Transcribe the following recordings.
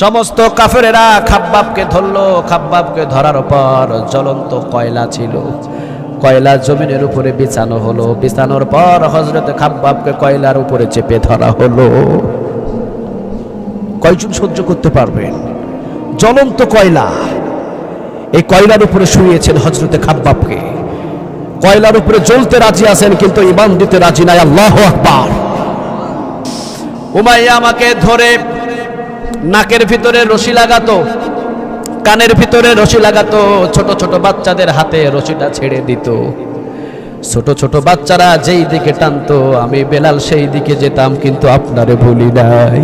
সমস্ত কাফেরেরা খাব্বাবকে ধরলো, খাব্বাবকে ধরার পর জ্বলন্ত কয়লা ছিল। কয়লা জমিনের উপরে বিছানো হলো। বিছানোর পর হজরত খাব্বাবকে কয়লার উপরে চেপে ধরা হলো। কয়জন সহ্য করতে পারবেন? জ্বলন্ত কয়লা। এই কয়লার উপরে শুয়েছেন হজরতে খাব্বাবকে। কয়লার উপরে জ্বলতে রাজি আছেন, কিন্তু ইমান দিতে রাজি নাই। আল্লাহ আকবার। উমাইয়া আমাকে ধরে নাকের ভিতরে রশি লাগাতো, কানের ভিতরে রশি লাগাতো, ছোট ছোট বাচ্চাদের হাতে রশিটা ছেড়ে দিত। ছোট ছোট বাচ্চারা যেই দিকে টানতো, আমি বেলাল সেই দিকে যেতাম, কিন্তু আপনারে ভুলি নাই।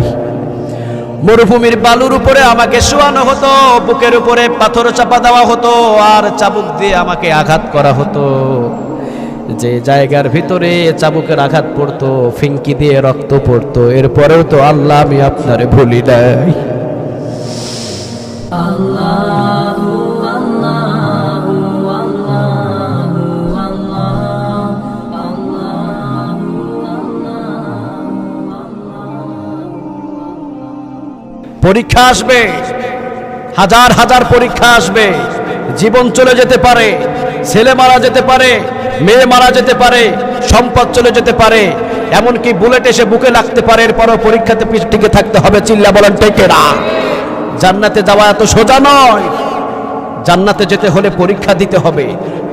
মরুভূমির বালুর উপরে আমাকে শোয়ানো হতো, বুকের উপরে পাথর চাপা দেওয়া হতো, আর চাবুক দিয়ে আমাকে আঘাত করা হতো। যে জায়গার ভিতরে চাবুকের আঘাত পড়তো ফিঙ্কি দিয়ে রক্ত পড়তো এরপরেও তো আল্লাহ আমি আপনারে ভুলি নাই। পরীক্ষা আসবে। হাজার হাজার পরীক্ষা আসবে। জীবন চলে যেতে পারে ছেলে মারা যেতে পারে মেয়ে মারা যেতে পারে, সম্পদ চলে যেতে পারে, এমনকি বুলেট এসে বুকে লাগতে পারে, এরপরও পরীক্ষাতে টিকে থাকতে হবে, চিল্লা বলেন টেকে না জান্নাতে যাওয়া এত সোজা নয়। জান্নাতে যেতে হলে পরীক্ষা দিতে হবে,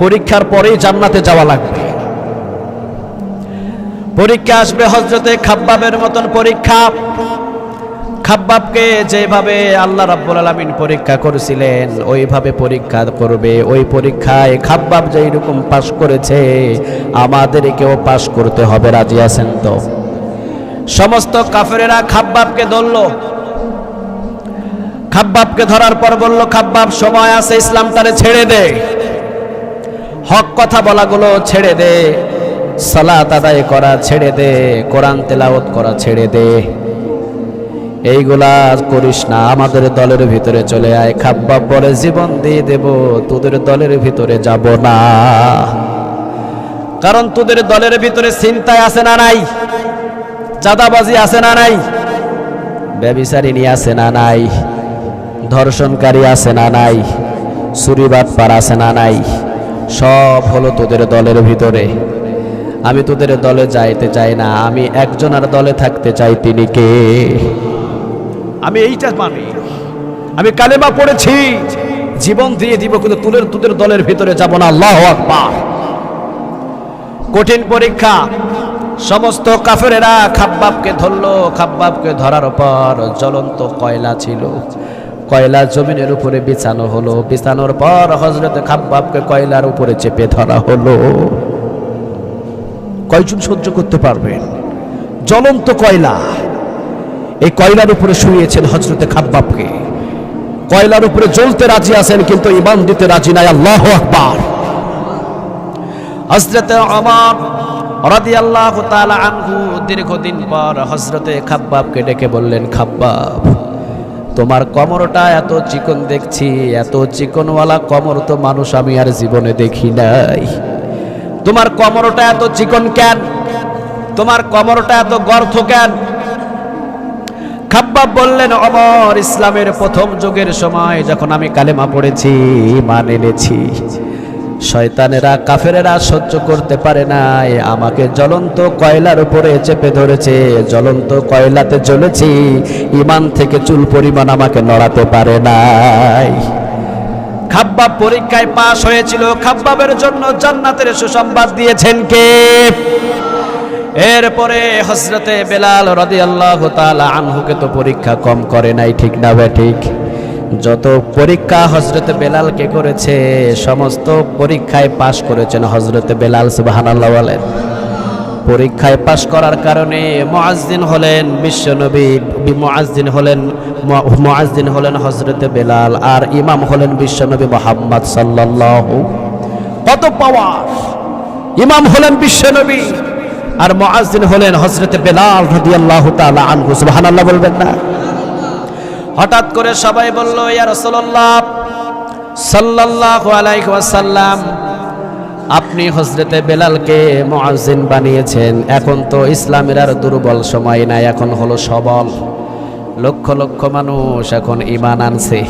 পরীক্ষার পরেই জান্নাতে যাওয়া লাগবে। পরীক্ষা আসবে হজরতে খাব্বাবের মতন পরীক্ষা। খাব্বাবকে যেভাবে আল্লাহ রাব্বুল আলামিন পরীক্ষা করেছিলেন, ওইভাবে পরীক্ষা করবে। ওই পরীক্ষায় খাব্বাব যেই রকম পাশ করেছে, আমাদেরকেও পাশ করতে হবে, রাজি আছেন তো? সমস্ত কাফেরেরা খাব্বাবকে ধরল। খাব্বাবকে ধরার পর বলল, খাব্বাব, সময় আছে, ইসলামটারে ছেড়ে দে। হক কথা বলাগুলো ছেড়ে দে, সালাত আদায় করা ছেড়ে দে, কোরআন তেলাওয়াত করা ছেড়ে দে। এইগুলা করিস না, আমাদের দলের ভিতরে চলে আয়। খাব্বাব বলে জীবন দিয়ে দেব, তোদের দলের ভিতরে যাব না। কারণ তোদের দলের ভিতরে চিন্তায় আছে না নাই? চাঁদাবাজি আছে না নাই? ব্যবিচারিণী আছে না নাই? ধর্ষণকারী আছে না নাই? চুরিবাট পার আছে না নাই? সব হলো তোদের দলের ভিতরে। আমি তোদের দলে যাইতে চাই না, আমি একজনের দলে থাকতে চাই, তিনি কে? আমি এইটা মানি। আমি কালেমা পড়েছি। জীবন দিয়ে দিব, কিন্তু তুলের তোদের দলের ভিতরে যাব না। আল্লাহ আকবার। কঠিন পরীক্ষা। সমস্ত কাফেরেরা খাব্বাবকে ধরলো। খাব্বাবকে ধরার পর জ্বলন্ত কয়লা ছিল। কয়লা জমিনের উপরে বিছানো হলো। বিছানোর পর হজরত খাব্বাবকে কয়লার উপরে চেপে ধরা হলো। কয়জন সহ্য করতে পারবেন? জ্বলন্ত কয়লা। এই কয়লার উপরে শুয়েছেন হজরতে খাব্বাবকে। কয়লার উপরে জ্বলতে রাজি আছেন কিন্তু ইমান দিতে রাজি নাই, আল্লাহ আকবার। হজরতে আমার রাদিয়াল্লাহু তাআলা আনহু দীর্ঘদিন পর হজরতে খাব্বাবকে ডেকে বললেন, খাব্বাব, তোমার কমরটা এত চিকন দেখছি, এত চিকনওয়ালা কমর তো মানুষ আমি আর জীবনে দেখি নাই। তোমার কমরটা এত চিকন কেন? তোমার কমরটা এত গর্থ কেন? খাব্বাব বললেন, অমর ইসলামের প্রথম যুগের সময় যখন আমি কালেমা পড়েছি, মান এনেছি। শয়তানেরা, কাফেরেরা সহ্য করতে পারে নাই। আমাকে জ্বলন্ত কয়লার উপরে চেপে ধরেছে, জ্বলন্ত কয়লাতে জ্বলেছি। ইমান থেকে চুল পরিমাণ আমাকে নড়াতে পারে নাই। খাব্বাব পরীক্ষায় পাশ হয়েছিল। খাব্বাবের জন্য জান্নাতের সুসংবাদ দিয়েছেন কে? এরপরে হজরতে বেলাল রদি আল্লাহ আনহুকে তো পরীক্ষা কম করে নাই, ঠিক না বে ঠিক? যত পরীক্ষা হজরতে বেলালকে করেছে, সমস্ত পরীক্ষায় পাশ করেছেন হজরতে বেলাল, সুবাহানাল্লাহ বলেন। পরীক্ষায় পাশ করার কারণে মুআজ্জিন হলেন বিশ্বনবী মুআজ্জিন হলেন মুআজ্জিন হলেন হজরতে বেলাল আর ইমাম হলেন বিশ্বনবী মোহাম্মদ সাল্লাল্লাহু, কত পাওয়ার ইমাম হলেন বিশ্বনবী আর মুআজ্জিন হলেন হজরতে বেলাল রাদিয়াল্লাহু তাআলা আনহু, সুবহানাল্লাহ বলবেন না? হঠাৎ করে সবাই বলল, ইয়া রাসূলুল্লাহ, সাল্লাল্লাহু আলাইহি ওয়াসাল্লাম, আপনি হজরতে বেলালকে মুআজ্জিন বানিয়েছেন। এখন তো ইসলামের আর দুর্বল সময় নাই, এখন হলো সবল। লক্ষ লক্ষ মানুষ এখন ইমান আনছে।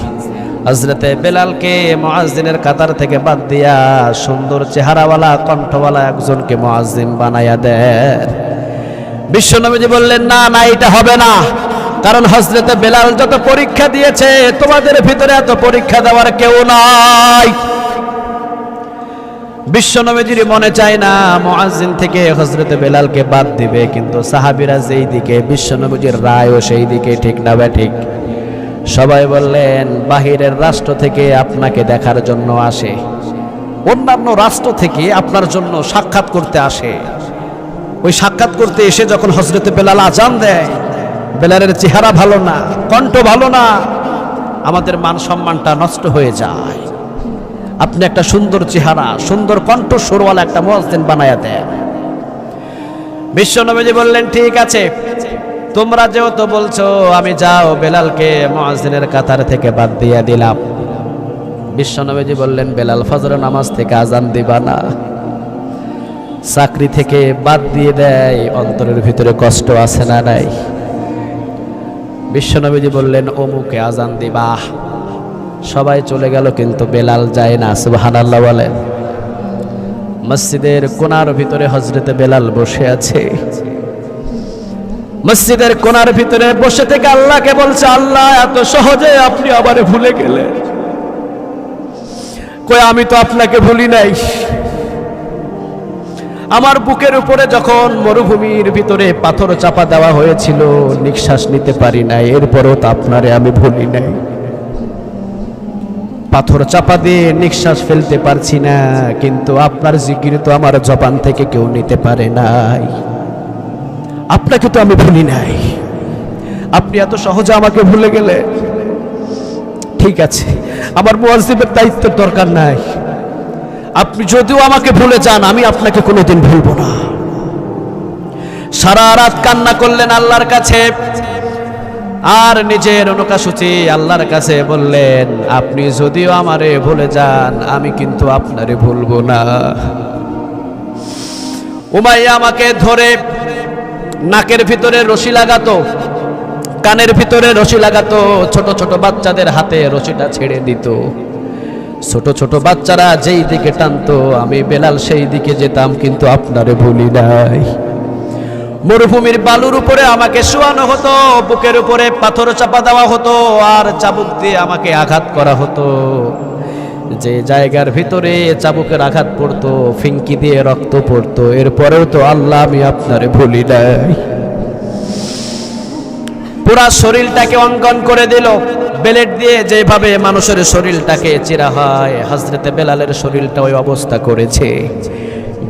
হজরতে বেলালকে মহাজিনের কাতার থেকে বাদ দিয়া সুন্দর চেহারাওয়ালা, কণ্ঠওয়ালা একজনকে মহাজিন বানাইয়া দেন বিশ্বনবীজি বললেন, না না, এটা হবে না। কারণ হজরতে বেলাল যত পরীক্ষা দিয়েছে, তোমাদের ভিতরে এত পরীক্ষা দেওয়ার কেউ নাই। বিশ্বনবীজির মনে চায় না মুআজ্জিন থেকে হজরতে বেলালকে বাদ দিবে, কিন্তু সাহাবীরা যেই দিকে, বিশ্বনবীজির রায়ও সেই দিকে, ঠিক না বা ঠিক। সবাই বললেন, বাহিরের রাষ্ট্র থেকে আপনাকে দেখার জন্য আসে। অন্যান্য রাষ্ট্র থেকে আপনার জন্য সাক্ষাৎ করতে আসে। ওই সাক্ষাৎ করতে এসে যখন হজরতে বেলাল আজান দেয়, বেলালের চেহারা ভালো না, কণ্ঠ ভালো না, আমাদের মান সম্মানটা নষ্ট হয়ে যায়। আপনি একটা সুন্দর চেহারা, সুন্দর কণ্ঠ সুরওয়ালা একটা মসজিদ বানায়া দেন। বিশ্বনবীজি বললেন, ঠিক আছে। তোমরা যেহেতু বলছো, আমি যাও বেলালকে মহাজিনের কাতার থেকে বাদ দিয়ে দিলাম। বিশ্বনবীজি বললেন, বেলাল ফজর নামাজ থেকে আজান দিবা না। চাকরি থেকে বাদ দিয়ে দেয়, অন্তরের ভিতরে কষ্ট আছে না নাই? বিশ্বনবীজি বললেন, অমুকে আজান দিবা। সবাই চলে গেল, কিন্তু বেলাল যায় না সুবাহান বলেন। মসজিদের কোনার ভিতরে হজরতে বেলাল বসে আছে। মসজিদের কোনার ভিতরে বসে থেকে আল্লাহকে বলছে, আল্লাহ, এত সহজে আপনি আবার ভুলে গেলেন। কই, আমি তো আপনাকে ভুলি নাই। আমার বুকের উপরে যখন মরুভূমির ভিতরে পাথর চাপা দেওয়া হয়েছিল, নিঃশ্বাস নিতে পারি নাই। এরপরও তো আপনারে আমি ভুলি নাই। পাথর চাপা দিয়ে নিঃশ্বাস ফেলতে পারছি না, কিন্তু আপনার জিকির তো আমার জবান থেকে কেউ নিতে পারে নাই। আপনাকে তো আমি ভুলি নাই। আপনি এত সহজে আমাকে ভুলে গেলে। ঠিক আছে, আমার মুয়াজ্জিবের দায়িত্বের দরকার নাই। আপনি যদিও আমাকে ভুলে যান, আমি আপনাকে কোনোদিন ভুলবো না। সারা রাত কান্না করলেন আল্লাহর কাছে। আর নিজের অনুকাসূচি আল্লাহর কাছে বললেন, আপনি যদিও আমারে ভুলে যান, আমি কিন্তু আপনারে ভুলবো না। উমাইয়া আমাকে ধরে নাকের ভিতরে রশি লাগাতো, কানের ভিতরে রশি লাগাতো, ছোট ছোট বাচ্চাদের হাতে রশিটা ছেড়ে দিত। ছোট ছোট বাচ্চারা যেই দিকে টানতো, আমি বেলাল সেই দিকে যেতাম, কিন্তু আপনারে ভুলি নাই। মরুভূমির বালুর উপরে আমাকে শোয়ানো হতো, বুকের উপরে পাথর চাপা দেওয়া হতো, আর চাবুক দিয়ে আমাকে আঘাত করা হতো। যে জায়গার ভিতরে চাবুকের আঘাত পড়তো ফিঙ্কি দিয়ে রক্ত পড়তো, এরপরেও তো আল্লাহ আমি আপনারে ভুলি নাই। পুরা শরীরটাকে অঙ্কন করে দিল, বেলেট দিয়ে যেভাবে মানুষের শরীরটাকে চিরা হয়, হজরতে বেলালের শরীরটা ওই অবস্থা করেছে।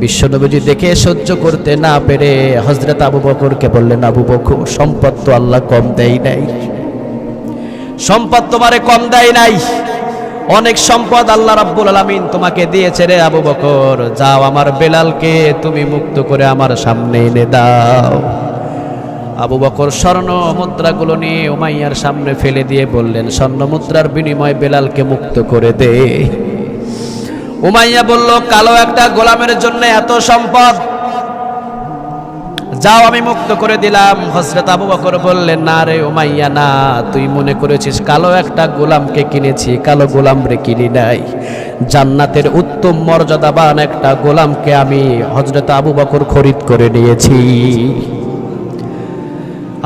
বিশ্বনবীজি দেখে সহ্য করতে না পেরে হজরত আবু বকরকে বললেন, আবু বকর, সম্পদ তো আল্লাহ কম দেয় নাই। সম্পদ তোমারে কম দেয় নাই। অনেক সম্পদ আল্লাহ রাব্বুল আলামিন তোমাকে দিয়েছে রে আবু বকর। যাও আমার বেলালকে তুমি মুক্ত করে আমার সামনে এনে দাও। আবু বকর স্বর্ণ মুদ্রাগুলো নিয়ে উমাইয়ার সামনে ফেলে দিয়ে বললেন, স্বর্ণ মুদ্রার বিনিময়ে বেলালকে মুক্ত করে দে। উমাইয়া বলল, কালো একটা গোলামের জন্য এত সম্পদ। যাও, আমি মুক্ত করে দিলাম। হজরত আবু বকর বললেন, না রে ওমাইয়া না, তুই মনে করেছিস কালো একটা গোলামকে কিনেছি, কালো গোলাম রে কিনি নাই। জান্নাতের উত্তম মর্যাদাবান একটা গোলামকে আমি হজরত আবু বকর খরিদ করে নিয়েছি।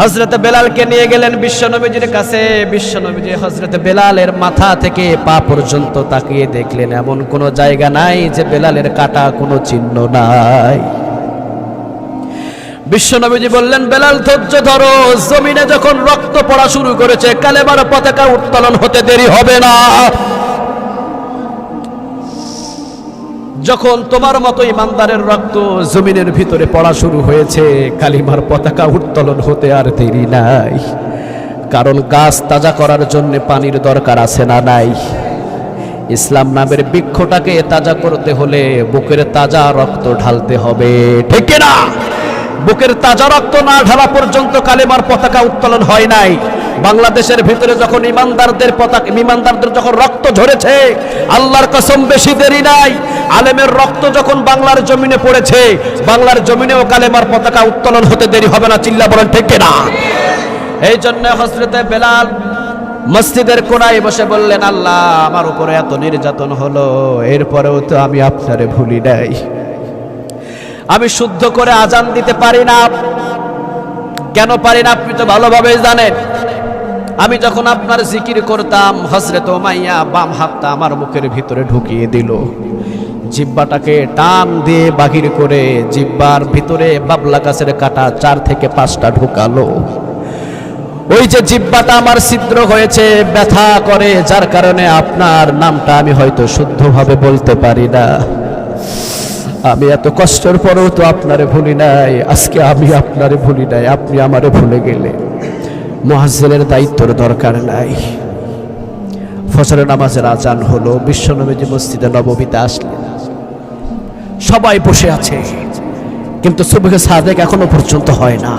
হজরত বেলালকে নিয়ে গেলেন বিশ্বনবীজির কাছে। বিশ্বনবীজি হজরত বেলালের মাথা থেকে পা পর্যন্ত তাকিয়ে দেখলেন, এমন কোনো জায়গা নাই যে বেলালের কাটা কোনো চিহ্ন নাই। বিশ্বনবীজি বললেন, বেলাল ধৈর্য ধরো, জমিনে যখন রক্ত পড়া শুরু করেছে কালেবার পতাকা উত্তোলন হতে দেরি হবে না। যখন তোমার মতো ইমানদারের রক্ত জমিনের ভিতরে পড়া শুরু হয়েছে, কালিমার পতাকা উত্তোলন হতে আর দেরি নাই। কারণ গাছ তাজা করার জন্য পানির দরকার আছে না নাই। ইসলাম নামের বৃক্ষটাকে তাজা করতে হলে বুকের তাজা রক্ত ঢালতে হবে, ঠিক না বুকের তাজা রক্ত না ঢালা পর্যন্ত কালেমার পতাকা উত্তোলন হয় নাই। বাংলাদেশের ভিতরে যখন ইমানদারদের পতাকা ইমানদারদের যখন রক্ত ঝরেছে, আল্লাহর কসম বেশি দেরি নাই। আলেমের রক্ত যখন বাংলার জমিনে পড়েছে, বাংলার জমিনেও কালেমার পতাকা উত্তোলন হতে দেরি হবে না, চিল্লা বলেন ঠিক না এই জন্য হজরতে বেলাল মসজিদের কোনায় বসে বললেন, আল্লাহ, আমার উপরে এত নির্যাতন হলো, এরপরেও তো আমি আপনারে ভুলি নাই। আমি শুদ্ধ করে আজান দিতে পারি না। কেন পারি না আপনি তো ভালোভাবেই জানেন। আমি যখন আপনার জিকির করতাম হজরত মাইয়া বাম হাতটা আমার মুখের ভিতরে ঢুকিয়ে দিল। জিব্বাটাকে টান দিয়ে বাহির করে জিব্বার ভিতরে বাবলা গাছের কাটা চার থেকে পাঁচটা ঢুকালো। ওই যে জিব্বাটা আমার ছিদ্র হয়েছে, ব্যথা করে, যার কারণে আপনার নামটা আমি হয়তো শুদ্ধভাবে বলতে পারি না। আমি এত কষ্টের পরেও তো আপনারে ভুলি নাই। আজকে আমি আপনারে ভুলি নাই, আপনি আমারে ভুলে গেলে মহাজেনের দায়িত্বর দরকার নাই। ফসলের নামাজের আজান হলো, বিশ্বনবীজি মসজিদে নবমীতে আসলেন। সবাই বসে আছে, কিন্তু সুবহে সাদেক এখনও পর্যন্ত হয় না।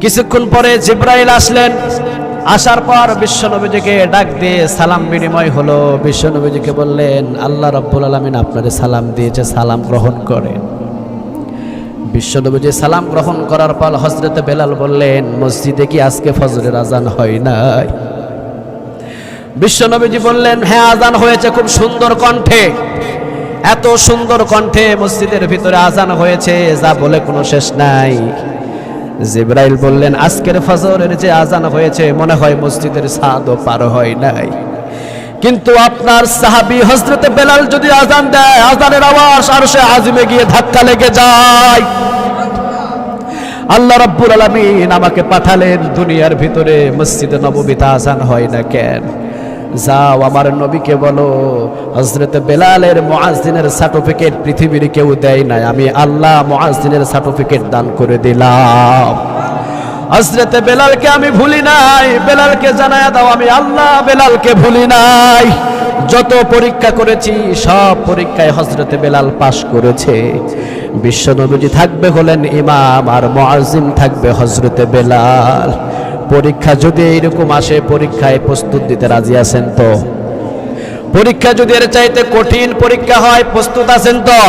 কিছুক্ষণ পরে জিব্রাইল আসলেন। আসার পর বিশ্বনবীজিকে ডাক দিয়ে সালাম বিনিময় হলো। বিশ্বনবীজিকে বললেন, আল্লাহ রব্বুল আলমিন আপনাদের সালাম দিয়েছে, সালাম গ্রহণ করেন বিশ্বনবীজি সালাম গ্রহণ করার পর হজরতে বেলাল বললেন, মসজিদে কি আজকে ফজরের আজান হয় নাই? বিশ্বনবীজি বললেন হ্যাঁ আজান হয়েছে খুব সুন্দর কণ্ঠে। এত সুন্দর কণ্ঠে মসজিদের ভিতরে আজান হয়েছে, যা বলে কোনো শেষ নাই। জিব্রাইল বললেন, আজকের ফজরের যে আজান হয়েছে, মনে হয় মসজিদের ছাদও পার হয় নাই। কিন্তু আপনার সাহাবি হজরতে বেলাল যদি আজান দেয়, আজানের আওয়াজ আর সে আজিমে গিয়ে ধাক্কা লেগে যায়। আল্লাহ রাব্বুল আলামিন আমাকে পাঠালেন, দুনিয়ার ভিতরে মসজিদে নববীতে আজান হয় না কেন? যাও আমার নবীকে বলো হজরত বেলালের মুআজ্জিনের সার্টিফিকেট পৃথিবীর কেউ দেয় নাই। আমি আল্লাহ মুআজ্জিনের সার্টিফিকেট দান করে দিলাম। হজরতে বেলালকে আমি ভুলি নাই, বেলালকে জানায় দাও, আমি আল্লাহ বেলালকে ভুলি নাই। যত পরীক্ষা করেছি, সব পরীক্ষায় হজরতে বেলাল পাশ করেছে। বিশ্বনবীজি থাকবে হলেন ইমাম, আর মুআজ্জিম থাকবে হজরতে বেলাল। পরীক্ষা যদি এইরকম আসে, পরীক্ষায় প্রস্তুত দিতে রাজি আছেন তো? পরীক্ষা যদি এর চাইতে কঠিন পরীক্ষা হয়, প্রস্তুত আছেন তো?